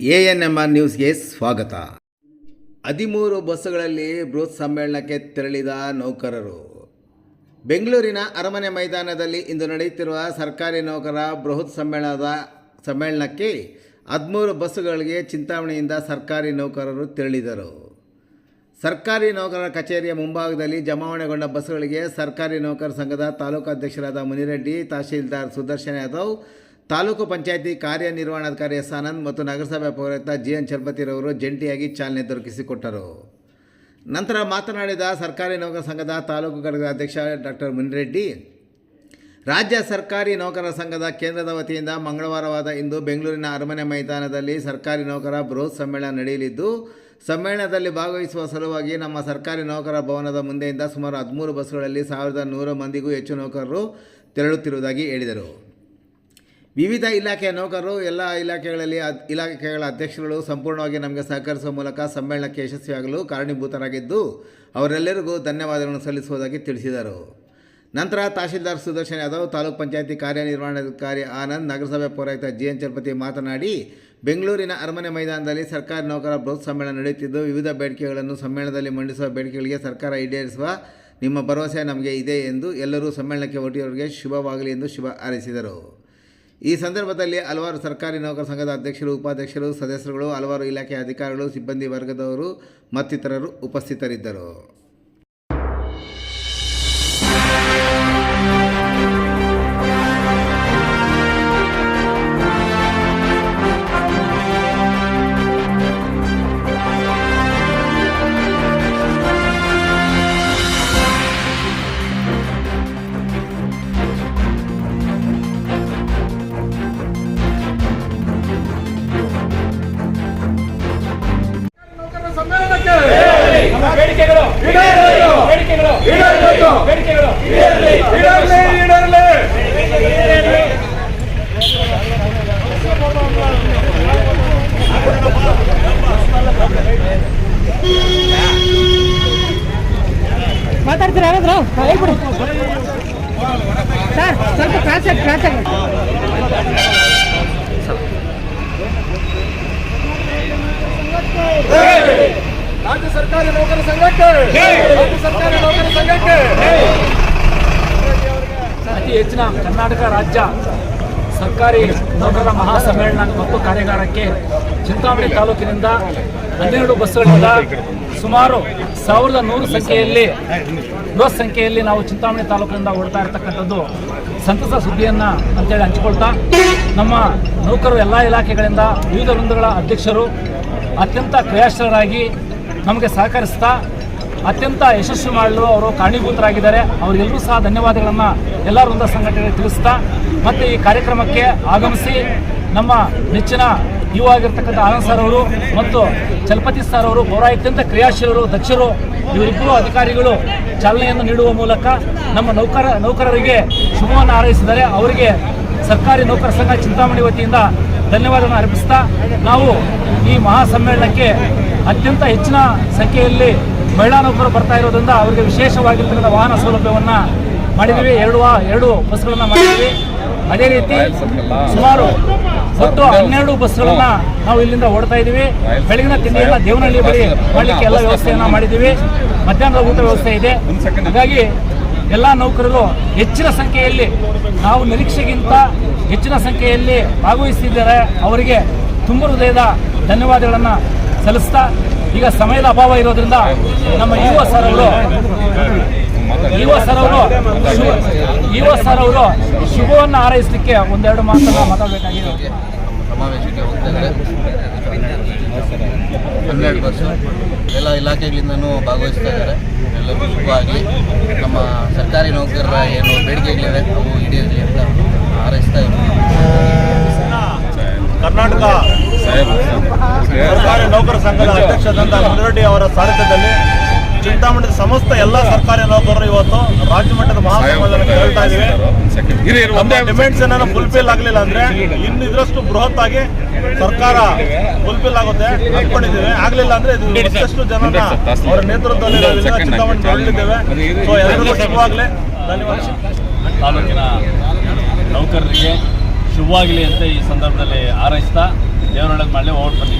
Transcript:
A N M R ನ್ಯೂಸ್ಗೆ ಸ್ವಾಗತ. ಹದಿಮೂರು ಬಸ್ಸುಗಳಲ್ಲಿ ಬೃಹತ್ ಸಮ್ಮೇಳನಕ್ಕೆ ತೆರಳಿದ ನೌಕರರು. ಬೆಂಗಳೂರಿನ ಅರಮನೆ ಮೈದಾನದಲ್ಲಿ ಇಂದು ನಡೆಯುತ್ತಿರುವ ಸರ್ಕಾರಿ ನೌಕರ ಬೃಹತ್ ಸಮ್ಮೇಳನದ ಸಮ್ಮೇಳನಕ್ಕೆ ಹದಿಮೂರು ಬಸ್ಸುಗಳಿಗೆ ಚಿಂತಾಮಣಿಯಿಂದ ಸರ್ಕಾರಿ ನೌಕರರು ತೆರಳಿದರು. ಸರ್ಕಾರಿ ನೌಕರರ ಕಚೇರಿಯ ಮುಂಭಾಗದಲ್ಲಿ ಜಮಾವಣೆಗೊಂಡ ಬಸ್ಸುಗಳಿಗೆ ಸರ್ಕಾರಿ ನೌಕರ ಸಂಘದ ತಾಲೂಕಾಧ್ಯಕ್ಷರಾದ ಮುನಿರೆಡ್ಡಿ, ತಹಶೀಲ್ದಾರ್ ಸುದರ್ಶನ್ ಯಾದವ್ ತಾಲೂಕು ಪಂಚಾಯಿತಿ ಕಾರ್ಯನಿರ್ವಹಣಾಧಿಕಾರಿ ಎಸ್ ಆನಂದ್ ಮತ್ತು ನಗರಸಭೆ ಪೌರಾಯುಕ್ತ ಜಿ ಎನ್ ಚಲಪತಿರವರು ಜಂಟಿಯಾಗಿ ಚಾಲನೆ ದೊರಕಿಸಿಕೊಟ್ಟರು. ನಂತರ ಮಾತನಾಡಿದ ಸರ್ಕಾರಿ ನೌಕರ ಸಂಘದ ತಾಲೂಕು ಘಟಕದ ಅಧ್ಯಕ್ಷ ಡಾಕ್ಟರ್ ಮುನಿರೆಡ್ಡಿ, ರಾಜ್ಯ ಸರ್ಕಾರಿ ನೌಕರರ ಸಂಘದ ಕೇಂದ್ರದ ವತಿಯಿಂದ ಮಂಗಳವಾರವಾದ ಇಂದು ಬೆಂಗಳೂರಿನ ಅರಮನೆ ಮೈದಾನದಲ್ಲಿ ಸರ್ಕಾರಿ ನೌಕರ ಬೃಹತ್ ಸಮ್ಮೇಳನ ನಡೆಯಲಿದ್ದು, ಸಮ್ಮೇಳನದಲ್ಲಿ ಭಾಗವಹಿಸುವ ಸಲುವಾಗಿ ನಮ್ಮ ಸರ್ಕಾರಿ ನೌಕರ ಭವನದ ಮುಂದೆಯಿಂದ ಸುಮಾರು ಹದಿಮೂರು ಬಸ್ಗಳಲ್ಲಿ ಸಾವಿರದ ನೂರು ಮಂದಿಗೂ ಹೆಚ್ಚು ನೌಕರರು ತೆರಳುತ್ತಿರುವುದಾಗಿ ಹೇಳಿದರು. ವಿವಿಧ ಇಲಾಖೆಯ ನೌಕರರು, ಎಲ್ಲ ಇಲಾಖೆಗಳಲ್ಲಿ ಇಲಾಖೆಗಳ ಅಧ್ಯಕ್ಷರುಗಳು ಸಂಪೂರ್ಣವಾಗಿ ನಮಗೆ ಸಹಕರಿಸುವ ಮೂಲಕ ಸಮ್ಮೇಳನಕ್ಕೆ ಯಶಸ್ವಿಯಾಗಲು ಕಾರಣೀಭೂತರಾಗಿದ್ದು, ಅವರೆಲ್ಲರಿಗೂ ಧನ್ಯವಾದಗಳನ್ನು ಸಲ್ಲಿಸುವುದಾಗಿ ತಿಳಿಸಿದರು. ನಂತರ ತಹಶೀಲ್ದಾರ್ ಸುದರ್ಶನ್ ಯಾದವ್, ತಾಲೂಕು ಪಂಚಾಯಿತಿ ಕಾರ್ಯನಿರ್ವಹಣಾಧಿಕಾರಿ ಆನಂದ್, ನಗರಸಭೆ ಪೌರಾಯುಕ್ತ ಜಿ ಎನ್ ಚಲಪತಿ ಮಾತನಾಡಿ, ಬೆಂಗಳೂರಿನ ಅರಮನೆ ಮೈದಾನದಲ್ಲಿ ಸರ್ಕಾರಿ ನೌಕರ ಬೃಹತ್ ಸಮ್ಮೇಳನ ನಡೆಯುತ್ತಿದ್ದು, ವಿವಿಧ ಬೇಡಿಕೆಗಳನ್ನು ಸಮ್ಮೇಳನದಲ್ಲಿ ಮಂಡಿಸುವ ಬೇಡಿಕೆಗಳಿಗೆ ಸರ್ಕಾರ ಈಡೇರಿಸುವ ನಿಮ್ಮ ಭರವಸೆ ನಮಗೆ ಇದೆ ಎಂದು ಎಲ್ಲರೂ ಸಮ್ಮೇಳನಕ್ಕೆ ಒಟ್ಟಿಯವರಿಗೆ ಶುಭವಾಗಲಿ ಎಂದು ಶುಭ ಹಾರೈಸಿದರು. ಈ ಸಂದರ್ಭದಲ್ಲಿ ಹಲವಾರು ಸರ್ಕಾರಿ ನೌಕರ ಸಂಘದ ಅಧ್ಯಕ್ಷರು, ಉಪಾಧ್ಯಕ್ಷರು, ಸದಸ್ಯರುಗಳು, ಹಲವಾರು ಇಲಾಖೆಯ ಅಧಿಕಾರಿಗಳು, ಸಿಬ್ಬಂದಿ ವರ್ಗದವರು ಮತ್ತಿತರರು ಉಪಸ್ಥಿತರಿದ್ದರು. ಹೇಳ್ಬಿಡಿ ಸರ್ ಸ್ವಲ್ಪ ಕ್ರಾಸ್ ಆಗಿ ಕ್ರಾಸ್ ಆಗಿ ರಾಜ್ಯ ಸರ್ಕಾರಿ ನೌಕರ ಸಂಘಕ್ಕೆ ರಾಜ್ಯ ಸರ್ಕಾರಿ ನೌಕರ ಸಂಘಕ್ಕೆ ಅತಿ ಹೆಚ್ಚಿನ ಕರ್ನಾಟಕ ರಾಜ್ಯ ಸರ್ಕಾರಿ ನೌಕರರ ಮಹಾಸಮ್ಮೇಳನ ಮತ್ತು ಕಾರ್ಯಾಗಾರಕ್ಕೆ ಚಿಂತಾಮಣಿ ತಾಲೂಕಿನಿಂದ ಹನ್ನೆರಡು ಬಸ್ಸುಗಳಿಂದ ಸುಮಾರು ಸಾವಿರದ ನೂರು ಸಂಖ್ಯೆಯಲ್ಲಿ ಬೃಹತ್ ಸಂಖ್ಯೆಯಲ್ಲಿ ನಾವು ಚಿಂತಾಮಣಿ ತಾಲೂಕಿನಿಂದ ಓಡ್ತಾ ಇರತಕ್ಕಂಥದ್ದು ಸಂತಸ ಸುದ್ದಿಯನ್ನು ಅಂತೇಳಿ ಹಂಚಿಕೊಳ್ತಾ ನಮ್ಮ ನೌಕರರು ಎಲ್ಲ ಇಲಾಖೆಗಳಿಂದ ವಿವಿಧ ವೃಂದಗಳ ಅಧ್ಯಕ್ಷರು ಅತ್ಯಂತ ಕ್ರಿಯಾಶೀಲರಾಗಿ ನಮಗೆ ಸಹಕರಿಸ್ತಾ ಅತ್ಯಂತ ಯಶಸ್ವಿ ಮಾಡಲು ಅವರು ಕಾರಣೀಭೂತರಾಗಿದ್ದಾರೆ. ಅವರಿಗೆಲ್ಲರೂ ಸಹ ಧನ್ಯವಾದಗಳನ್ನು ಎಲ್ಲ ವೃಂದ ಸಂಘಟನೆಗೆ ತಿಳಿಸ್ತಾ ಮತ್ತು ಈ ಕಾರ್ಯಕ್ರಮಕ್ಕೆ ಆಗಮಿಸಿ ನಮ್ಮ ನೆಚ್ಚಿನ ಯುವ ಆಗಿರ್ತಕ್ಕಂಥ ಆನಂದ್ ಸರ್ ಅವರು ಮತ್ತು ಚಲಪತಿ ಸರ್ ಅವರು ಪೌರಾಯುಕ್ತಂತ ಕ್ರಿಯಾಶೀಲರು, ದಕ್ಷರು, ಇವರಿಬ್ಬರು ಅಧಿಕಾರಿಗಳು ಚಾಲನೆಯನ್ನು ನೀಡುವ ಮೂಲಕ ನಮ್ಮ ನೌಕರ, ನೌಕರರಿಗೆ ಶುಭವನ್ನು ಹಾರೈಸಿದರೆ ಅವರಿಗೆ ಸರ್ಕಾರಿ ನೌಕರ ಸಂಘ ಚಿಂತಾಮಣಿ ವತಿಯಿಂದ ಧನ್ಯವಾದವನ್ನು ಅರ್ಪಿಸ್ತಾ ನಾವು ಈ ಮಹಾಸಮ್ಮೇಳನಕ್ಕೆ ಅತ್ಯಂತ ಹೆಚ್ಚಿನ ಸಂಖ್ಯೆಯಲ್ಲಿ ಮಹಿಳಾ ನೌಕರರು ಬರ್ತಾ ಇರೋದ್ರಿಂದ ಅವರಿಗೆ ವಿಶೇಷವಾಗಿರ್ತಕ್ಕಂಥ ವಾಹನ ಸೌಲಭ್ಯವನ್ನು ಮಾಡಿದ್ದೀವಿ. ಎರಡು ಎರಡು ಬಸ್ಗಳನ್ನು ಮಾಡಿದ್ದೀವಿ. ಅದೇ ರೀತಿ ಸುಮಾರು ಹತ್ತು ಹನ್ನೆರಡು ಬಸ್ಗಳನ್ನ ನಾವು ಇಲ್ಲಿಂದ ಓಡ್ತಾ ಇದ್ದೀವಿ. ಬೆಳಗಿನ ತಿಂಡಿಯನ್ನ ದೇವನಹಳ್ಳಿ ಬಳಿ ಮಾಡಲಿಕ್ಕೆ ಎಲ್ಲ ವ್ಯವಸ್ಥೆಯನ್ನ ಮಾಡಿದ್ದೀವಿ. ಮಧ್ಯಾಹ್ನದ ಊಟ ವ್ಯವಸ್ಥೆ ಇದೆ. ಹಾಗಾಗಿ ಎಲ್ಲ ನೌಕರರು ಹೆಚ್ಚಿನ ಸಂಖ್ಯೆಯಲ್ಲಿ ನಾವು ನಿರೀಕ್ಷೆಗಿಂತ ಹೆಚ್ಚಿನ ಸಂಖ್ಯೆಯಲ್ಲಿ ಭಾಗವಹಿಸಿದ್ದಾರೆ. ಅವರಿಗೆ ತುಂಬ ಹೃದಯದ ಧನ್ಯವಾದಗಳನ್ನು ಸಲ್ಲಿಸ್ತಾ ಈಗ ಸಮಯದ ಅಭಾವ ಇರೋದ್ರಿಂದ ನಮ್ಮ ಯುವ ಸರ್ ಅವರು ಯುವ ಸರ್ ಅವರು ಯುವ ಸರ್ ಅವರು ಶುಭವನ್ನು ಹಾರೈಸಲಿಕ್ಕೆ ಒಂದೆರಡು ಮಾತ್ರ ಮಾತಾಡಬೇಕಾಗಿದೆ. ಸಮಾವೇಶಕ್ಕೆ ಹೋಗ್ತಾ ಇದ್ದಾರೆ ಹನ್ನೆರಡು ವರ್ಷ. ಎಲ್ಲ ಇಲಾಖೆಗಳಿಂದನೂ ಭಾಗವಹಿಸ್ತಾ ಇದ್ದಾರೆ. ಎಲ್ಲರಿಗೂ ಶುಭ ಆಗಲಿ. ನಮ್ಮ ಸರ್ಕಾರಿ ನೌಕರರ ಏನು ಬೇಡಿಕೆಗಳಿವೆ ಅವು ಈಡೇರಲಿ ಅಂತ ಹಾರೈಸ್ತಾ ಇದ್ದೀವಿ. ಕರ್ನಾಟಕ ಸರ್ಕಾರಿ ನೌಕರ ಸಂಘದ ಅಧ್ಯಕ್ಷದಂತ ಮುನಿರೆಡ್ಡಿ ಅವರ ಸಾರಥ್ಯದಲ್ಲಿ ಚಿಂತಾಮಣಿ ಸಮಸ್ತ ಎಲ್ಲ ಸರ್ಕಾರಿ ನೌಕರರು ಇವತ್ತು ರಾಜ್ಯ ಮಟ್ಟದ ಮಹಾಸಮ್ಮೇಳನ ಹೇಳ್ತಾ ಇದ್ದೀವಿ. ಡಿಮ್ಯಾಂಡ್ಸ್ ಏನಾದ್ರು ಫುಲ್ಫಿಲ್ ಆಗಲಿಲ್ಲ ಅಂದ್ರೆ ಇನ್ನು ಇದರಷ್ಟು ಬೃಹತ್ ಆಗಿ ಸರ್ಕಾರ ಫುಲ್ಫಿಲ್ ಆಗುತ್ತೆ ಅನ್ಕೊಂಡಿದ್ದೇವೆ ಆಗ್ಲಿಲ್ಲ ಅಂದ್ರೆ ಇದು ಇಷ್ಟಷ್ಟು ಜನನ ಅವರ ನೇತೃತ್ವದಲ್ಲಿ ನಾವೆಲ್ಲ ಚಿಂತಾಮಣಿ ಮಾಡಲಿದ್ದೇವೆ ಸೊ ಎಲ್ಲರಿಗೂ ಶುಭವಾಗಲಿ. ಧನ್ಯವಾದ. ತಾಲೂಕಿನ ನೌಕರರಿಗೆ ಶುಭವಾಗಲಿ ಅಂತ ಈ ಸಂದರ್ಭದಲ್ಲಿ ಹಾರೈಸ್ತಾ ದೇವರೊಳಗೆ ಮಾಡಲಿ ಓಟ್ ಬನ್ನಿ